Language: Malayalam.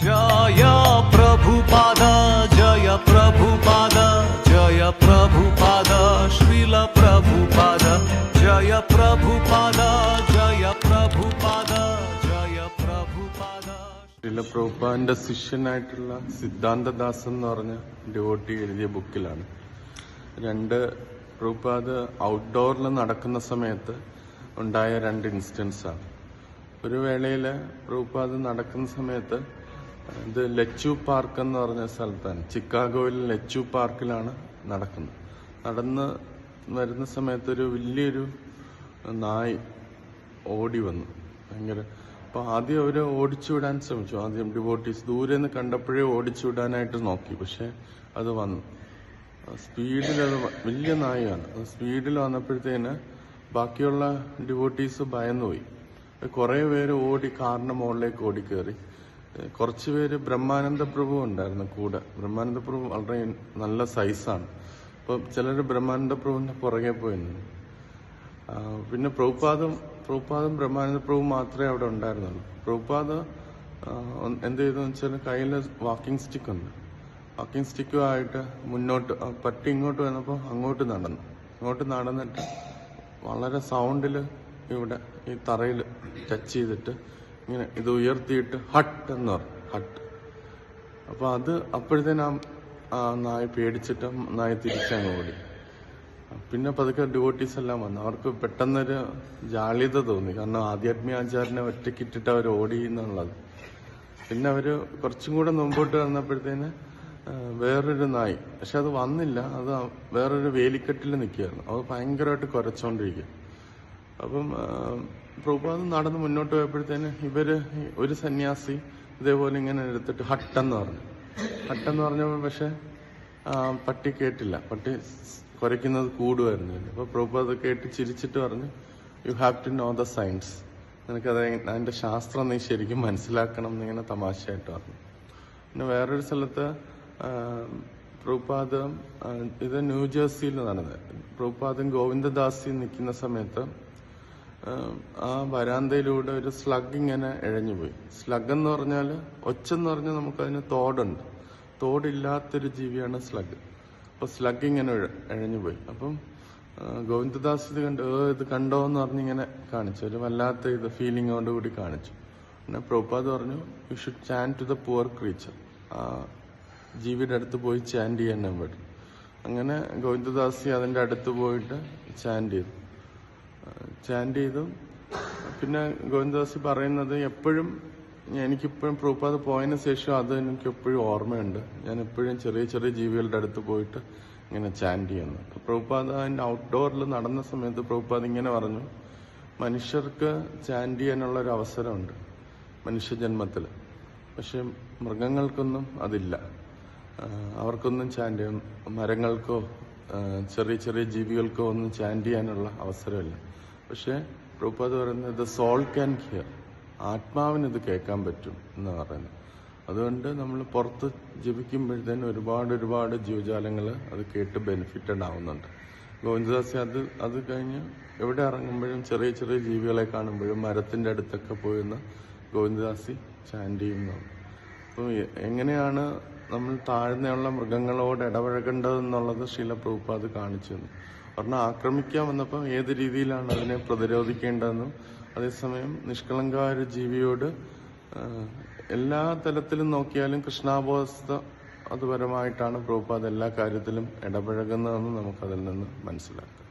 ജയ പ്രഭുപാദ ജയ പ്രഭുപാദ ജയ പ്രഭുപാദ പ്രഭുപാദ ജയ പ്രഭുപാദ ജയ പ്രഭുപാദ ജയ പ്രഭുപാദ ശിഷ്യനായിട്ടുള്ള സിദ്ധാന്തദാസൻ എന്ന് പറഞ്ഞ ഡിവോട്ടി എഴുതിയ ബുക്കിലാണ്. രണ്ട് പ്രഭുപാദ് ഔട്ട്ഡോറിൽ നടക്കുന്ന സമയത്ത് ഉണ്ടായ രണ്ട് ഇൻസിഡൻസാണ് ഒരു വേളയിൽ പ്രഭുപാദ് നടക്കുന്ന സമയത്ത് ഇത് ലച്ചു പാർക്ക് എന്ന് പറഞ്ഞ സ്ഥലത്താണ്. ചിക്കാഗോയിൽ ലച്ചു പാർക്കിലാണ് നടക്കുന്നത്. നടന്ന് വരുന്ന സമയത്ത് ഒരു വലിയൊരു നായ് ഓടി വന്നു. ഭയങ്കര അപ്പൊ ആദ്യം അവർ ഓടിച്ചു വിടാൻ ശ്രമിച്ചു. ആദ്യം ഡിവോട്ടീസ് ദൂരെ നിന്ന് കണ്ടപ്പോഴേ ഓടിച്ചു വിടാനായിട്ട് നോക്കി. പക്ഷെ അത് വന്നു. സ്പീഡിൽ അത് വലിയ നായാണ്. സ്പീഡിൽ വന്നപ്പോഴത്തേന് ബാക്കിയുള്ള ഡിവോട്ടീസ് ഭയന്നുപോയി. കുറേ പേര് ഓടി കാറിന്റെ മുകളിലേക്ക് ഓടിക്കേറി. കുറച്ച് പേര് ബ്രഹ്മാനന്ദ പ്രഭു ഉണ്ടായിരുന്നു കൂടെ. ബ്രഹ്മാനന്ദ പ്രഭു വളരെ നല്ല സൈസാണ് അപ്പൊ ചിലർ ബ്രഹ്മാനന്ദ പ്രഭുവിന്റെ പുറകെ പോയിരുന്നു പിന്നെ പ്രഭുപാദം പ്രഭുപാദം ബ്രഹ്മാനന്ദ പ്രഭു മാത്രമേ അവിടെ ഉണ്ടായിരുന്നുള്ളൂ. പ്രഭുപാദ എന്ത് ചെയ്തെന്ന് വെച്ചാൽ കയ്യിൽ വാക്കിംഗ് സ്റ്റിക്ക് ഉണ്ട്. വാക്കിംഗ് സ്റ്റിക്കുമായിട്ട് മുന്നോട്ട് പട്ടി ഇങ്ങോട്ട് വന്നപ്പോൾ അങ്ങോട്ട് നടന്നു. ഇങ്ങോട്ട് നടന്നിട്ട് വളരെ സൗണ്ടിൽ ഇവിടെ ഈ തറയിൽ ടച്ച് ചെയ്തിട്ട് ഇങ്ങനെ ഇത് ഉയർത്തിയിട്ട് ഹട്ട് എന്ന് പറഞ്ഞു ഹട്ട്. അപ്പൊ അത് അപ്പോഴത്തേനും ആ- നായ പേടിച്ചിട്ട് നായ തിരിച്ചങ്ങ് ഓടി. പിന്നെ പതുക്കെ ഡിവോട്ടീസ് എല്ലാം വന്നു. അവർക്ക് പെട്ടെന്നൊരു ജാള്യത തോന്നി. കാരണം ആധ്യാത്മിക ആചാരനെ ഒറ്റക്കിട്ടിട്ട് അവർ ഓടി എന്നുള്ളത്. പിന്നെ അവർ കുറച്ചും കൂടെ മുമ്പോട്ട് വന്നപ്പോഴത്തേന് വേറൊരു നായി. പക്ഷെ അത് വന്നില്ല. അത് വേറൊരു വേലിക്കെട്ടിൽ നിൽക്കുകയായിരുന്നു. അത് ഭയങ്കരമായിട്ട് കുരച്ചോണ്ടിരിക്കുക അപ്പം പ്രഭുപാദം നടന്ന് മുന്നോട്ട് പോയപ്പോഴത്തേന് ഇവർ ഒരു സന്യാസി ഇതേപോലെ ഇങ്ങനെ എടുത്തിട്ട് ഹട്ടെന്ന് പറഞ്ഞു. ഹട്ടെന്ന് പറഞ്ഞപ്പോൾ പക്ഷെ പട്ടി കേട്ടില്ല. പട്ടി കുരയ്ക്കുന്നത് കൂടുമായിരുന്നു. അപ്പൊ പ്രഭുപാദ് കേട്ട് ചിരിച്ചിട്ട് പറഞ്ഞു you have to know the science നിനക്കത് അതിന്റെ ശാസ്ത്രം നീ ശരിക്കും മനസ്സിലാക്കണം എന്നിങ്ങനെ തമാശയായിട്ട് പറഞ്ഞു. പിന്നെ വേറൊരു സ്ഥലത്ത് പ്രഭുപാദം ഇത് ന്യൂജേഴ്സിയിൽ നടന്നത്. പ്രഭുപാദം ഗോവിന്ദദാസി നിൽക്കുന്ന സമയത്ത് ആ, വരാന്തയിലൂടെ ഒരു സ്ലഗ് ഇങ്ങനെ ഇഴഞ്ഞുപോയി സ്ലഗ് എന്ന് പറഞ്ഞാൽ ഒച്ചെന്ന് പറഞ്ഞാൽ നമുക്കതിന് തോടുണ്ട്. തോടില്ലാത്തൊരു ജീവിയാണ് സ്ലഗ് അപ്പൊ സ്ലഗ് ഇങ്ങനെ ഇഴ- ഇഴഞ്ഞുപോയി അപ്പം ഗോവിന്ദദാസ് ഇത് കണ്ട് ഇത് കണ്ടോ എന്ന് പറഞ്ഞിങ്ങനെ കാണിച്ചു. ഒരു വല്ലാത്ത ഇത് ഫീലിങ്ങോട് കൂടി കാണിച്ചു. പിന്നെ പ്രഭുപാദ് പറഞ്ഞു you should chant to the poor creature ആ ജീവിയുടെ അടുത്ത് പോയി ചാൻഡ് ചെയ്യാൻ വേണ്ടി അങ്ങനെ ഗോവിന്ദദാസി അതിന്റെ അടുത്ത് പോയിട്ട് ചാൻഡ് ചെയ്തു. ചാൻഡ് ചെയ്തു. പിന്നെ ഗോവിന്ദദാസി പറയുന്നത് എപ്പോഴും എനിക്കിപ്പോഴും പ്രൂപ്പാത് പോയതിനു ശേഷം അത് എനിക്ക് എപ്പോഴും ഓർമ്മയുണ്ട്. ഞാൻ എപ്പോഴും ചെറിയ ചെറിയ ജീവികളുടെ അടുത്ത് പോയിട്ട് ഇങ്ങനെ ചാൻഡ് ചെയ്യുന്നു. പ്രഭുപാദ് അതിന്റെ ഔട്ട്ഡോറിൽ നടന്ന സമയത്ത് പ്രഭുപാദ് ഇങ്ങനെ പറഞ്ഞു മനുഷ്യർക്ക് ചാൻഡ് ചെയ്യാനുള്ള ഒരു അവസരമുണ്ട് മനുഷ്യജന്മത്തിൽ പക്ഷെ മൃഗങ്ങൾക്കൊന്നും അതില്ല. അവർക്കൊന്നും ചാൻഡ് മരങ്ങൾക്കോ ചെറിയ ചെറിയ ജീവികൾക്കോ ഒന്നും ചാൻഡ് ചെയ്യാനുള്ള അവസരമില്ല. പക്ഷെ പ്രഭുപാദ് പറയുന്നത് സോൾ ക്യാൻ ഹിയർ ആത്മാവിന് ഇത് കേൾക്കാൻ പറ്റും എന്ന് പറയുന്നത്. അതുകൊണ്ട് നമ്മൾ പുറത്ത് ജപിക്കുമ്പോഴത്തേനും ഒരുപാട് ഒരുപാട് ജീവജാലങ്ങൾ അത് കേട്ട് ബെനിഫിറ്റഡ് ആവുന്നുണ്ട് ഗോവിന്ദദാസി അത് അത് കഴിഞ്ഞ് എവിടെ ഇറങ്ങുമ്പോഴും ചെറിയ ചെറിയ ജീവികളെ കാണുമ്പോഴും മരത്തിന്റെ അടുത്തൊക്കെ പോയിരുന്ന ഗോവിന്ദദാസി ചാൻഡ് ചെയ്യുന്നതാണ് അപ്പോൾ എങ്ങനെയാണ് നമ്മൾ താഴ്ന്നയുള്ള മൃഗങ്ങളോട് ഇടപഴകേണ്ടതെന്നുള്ളത് ശീല പ്രഭുപാത് കാണിച്ചു തന്നു. ഒരെണ്ണം ആക്രമിക്കാൻ വന്നപ്പോൾ ഏത് രീതിയിലാണ് അതിനെ പ്രതിരോധിക്കേണ്ടതെന്നും അതേസമയം നിഷ്കളങ്കായ ജീവിയോട് എല്ലാ തലത്തിലും നോക്കിയാലും കൃഷ്ണാബോധ അതുപരമായിട്ടാണ് പ്രഭുപാദ് എല്ലാ കാര്യത്തിലും ഇടപഴകുന്നതെന്ന് നമുക്കതിൽ നിന്ന് മനസ്സിലാക്കാം.